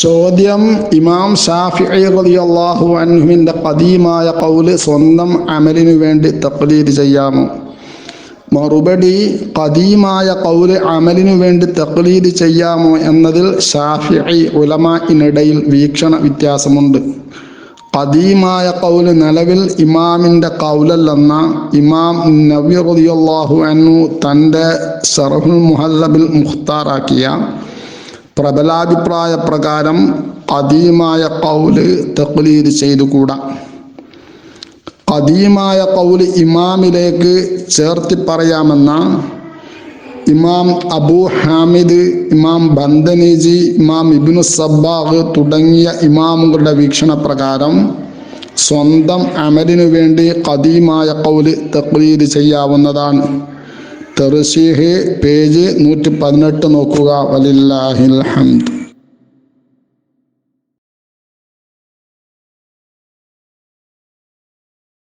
ചോദ്യം ഇമാം ഷാഫി റളിയല്ലാഹു അൻഹുവിന്റെ പതിയുമായ കൗൽ സ്വന്തം അമലിനു വേണ്ടി തക്ലീദ് ചെയ്യാമോ? മറുപടി കദീമായ കൗൽ അമലിനു വേണ്ടി തക്ലീദ് ചെയ്യാമോ എന്നതിൽ ഷാഫി ഉലമാനിടയിൽ വീക്ഷണ വ്യത്യാസമുണ്ട്. കദീമായ കൗൽ നിലവിൽ ഇമാമിന്റെ കൗലല്ലെന്ന ഇമാം നബി റളിയല്ലാഹു അൻഹു തന്റെ സർഹുൽ മുഹല്ലബിൽ മുഖ്താറാക്കിയ പ്രബലാഭിപ്രായ പ്രകാരം കദീമായ കൗൽ തക്ലീദ് ചെയ്തുകൂടാ. കദീമായ കൗൽ ഇമാമിലേക്ക് ചേർത്തി പറയാമെന്ന ഇമാം അബൂ ഹാമിദ് ഇമാം ബന്ദനീജി ഇമാം ഇബിനു സബ്ബാഹ് തുടങ്ങിയ ഇമാമുകളുടെ വീക്ഷണ പ്രകാരം സ്വന്തം അമലിനു വേണ്ടി കദീമായ കൗൽ തക്ലീദ് ചെയ്യാവുന്നതാണ്. തെർഷീഹ് പേജ് നൂറ്റി പതിനെട്ട് നോക്കുക. വലില്ലാഹിൽ ഹംദ്.